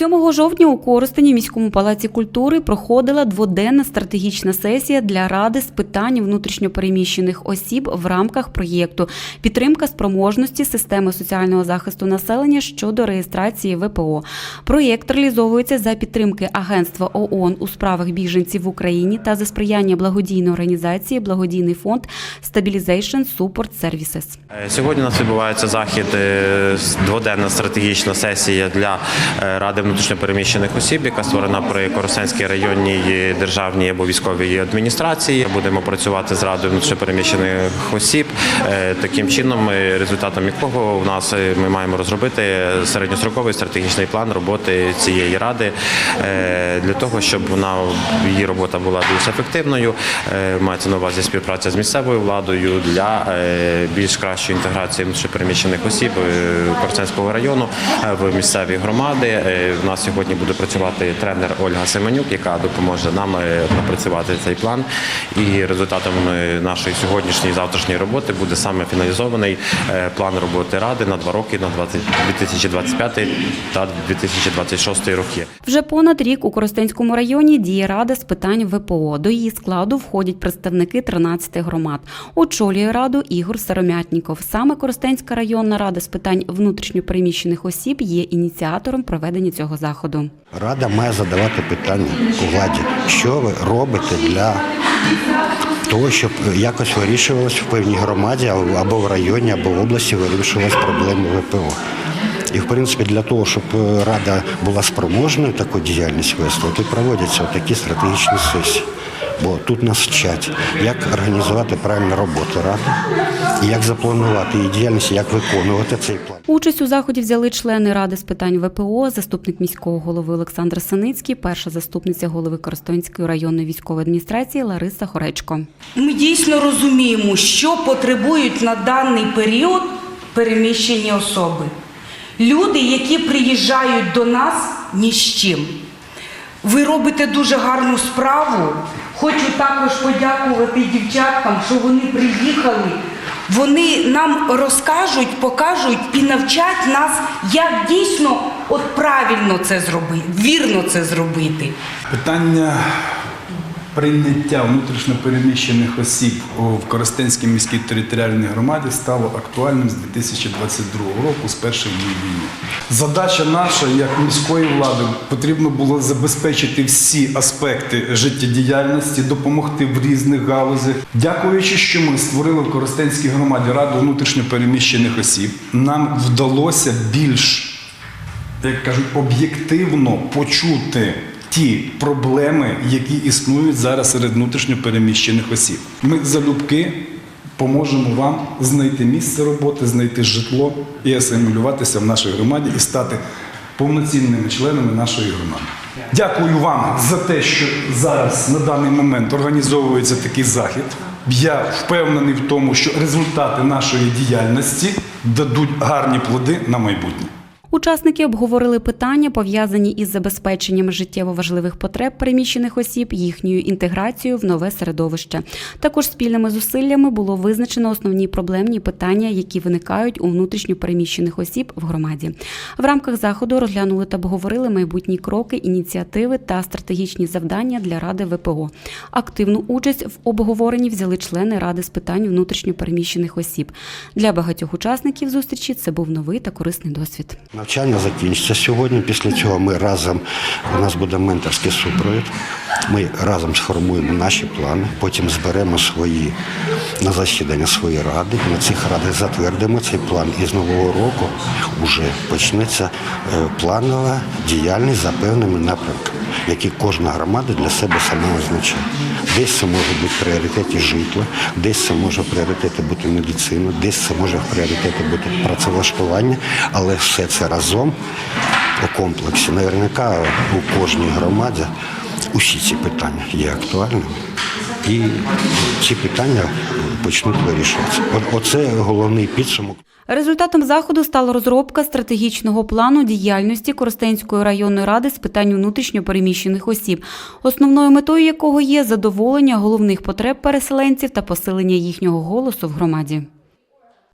7 жовтня у Коростені міському палаці культури проходила дводенна стратегічна сесія для ради з питань внутрішньопереміщених осіб в рамках проєкту Підтримка спроможності системи соціального захисту населення щодо реєстрації ВПО. Проєкт реалізовується за підтримки Агентства ООН у справах біженців в Україні та за сприяння благодійної організації Благодійний фонд Stabilization Support Services. Е, Сьогодні у нас відбувається захід е, дводенна стратегічна сесія для е, Ради внутрішньопереміщених осіб, яка створена при Коростенській районній державній або військовій адміністрації. Будемо працювати з Радою внутрішньопереміщених осіб. Е, Таким чином, результатом якого у нас е, ми маємо розробити середньостроковий стратегічний план роботи цієї ради е, для того, щоб вона її робота була більш ефективною. Мається на увазі співпраця з місцевою владою для більш кращої інтеграції внутрішньопереміщених осіб Корценського району в місцеві громади. У нас сьогодні буде працювати тренер Ольга Семенюк, яка допоможе нам е, пропрацювати цей план. І результатом нашої сьогоднішньої завтрашньої роботи буде саме фіналізований е, план роботи ради на два роки на 20 2025 та 2026 роки. Вже понад рік у Коростенському районі діє рада з питань ВПО. До її складу входять представники 13 громад. Очолює раду Ігор Саромятніков. Саме Коростенська районна рада з питань внутрішньопереміщених осіб є ініціатором проведення цього заходу. Рада має задавати питання у владі, що ви робите для того, щоб якось вирішувалось в певній громаді або в районі, або в області вирішувалась проблема ВПО. І, в принципі, для того, щоб е, рада була спроможною таку діяльність вести, то проводяться такі стратегічні сесії. Бо тут нас вчать, як організувати правильну роботу ради, як запланувати її діяльність, як виконувати цей план. Участь у заході взяли члени ради з питань ВПО, заступник міського голови Олександр Саницький, перша заступниця голови Коростенської районної військової адміністрації Лариса Хоречко. Ми дійсно розуміємо, що потребують на даний період переміщені особи. Люди, які приїжджають до нас ні з чим. Ви робите дуже гарну справу. Хочу також подякувати дівчаткам, що вони приїхали. Вони нам розкажуть, покажуть і навчать нас, як дійсно от правильно це зробити, вірно це зробити. Питання прийняття внутрішньопереміщених осіб в Коростенській міській територіальній громаді стало актуальним з 2022 року, з перших днів війни. Задача наша, як міської влади, потрібно було забезпечити всі аспекти життєдіяльності, допомогти в різних галузях. Дякуючи, що ми створили в Коростенській громаді раду внутрішньопереміщених осіб, нам вдалося більш як кажуть, об'єктивно почути ті проблеми, які існують зараз серед внутрішньопереміщених осіб. Ми залюбки поможемо вам знайти місце роботи, знайти житло і асимілюватися в нашій громаді і стати повноцінними членами нашої громади. Дякую вам за те, що зараз на даний момент організовується такий захід. Я впевнений в тому, що результати нашої діяльності дадуть гарні плоди на майбутнє. Учасники обговорили питання, пов'язані із забезпеченням життєво важливих потреб переміщених осіб, їхньою інтеграцією в нове середовище. Також спільними зусиллями було визначено основні проблемні питання, які виникають у внутрішньо переміщених осіб в громаді. В рамках заходу розглянули та обговорили майбутні кроки, ініціативи та стратегічні завдання для ради ВПО. Активну участь в обговоренні взяли члени ради з питань внутрішньо переміщених осіб. Для багатьох учасників зустрічі це був новий та корисний досвід. Навчання закінчиться сьогодні. Після цього ми разом у нас буде менторський супровід. Ми разом сформуємо наші плани, потім зберемо свої на засідання свої ради. На цих радах затвердимо цей план. І з нового року вже почнеться е, планова діяльність за певними напрямками, які кожна громада для себе сама визначає. Десь це може бути в пріоритеті житло, десь це може в пріоритеті бути медицина, десь це може в пріоритеті бути працевлаштування, але все це разом у комплексі. Наверняка у кожній громаді усі ці питання є актуальними. І ці питання почнуть вирішуватися. Оце головний підсумок. Результатом заходу стала розробка стратегічного плану діяльності Коростенської районної ради з питань внутрішньо переміщених осіб, основною метою якого є задоволення головних потреб переселенців та посилення їхнього голосу в громаді.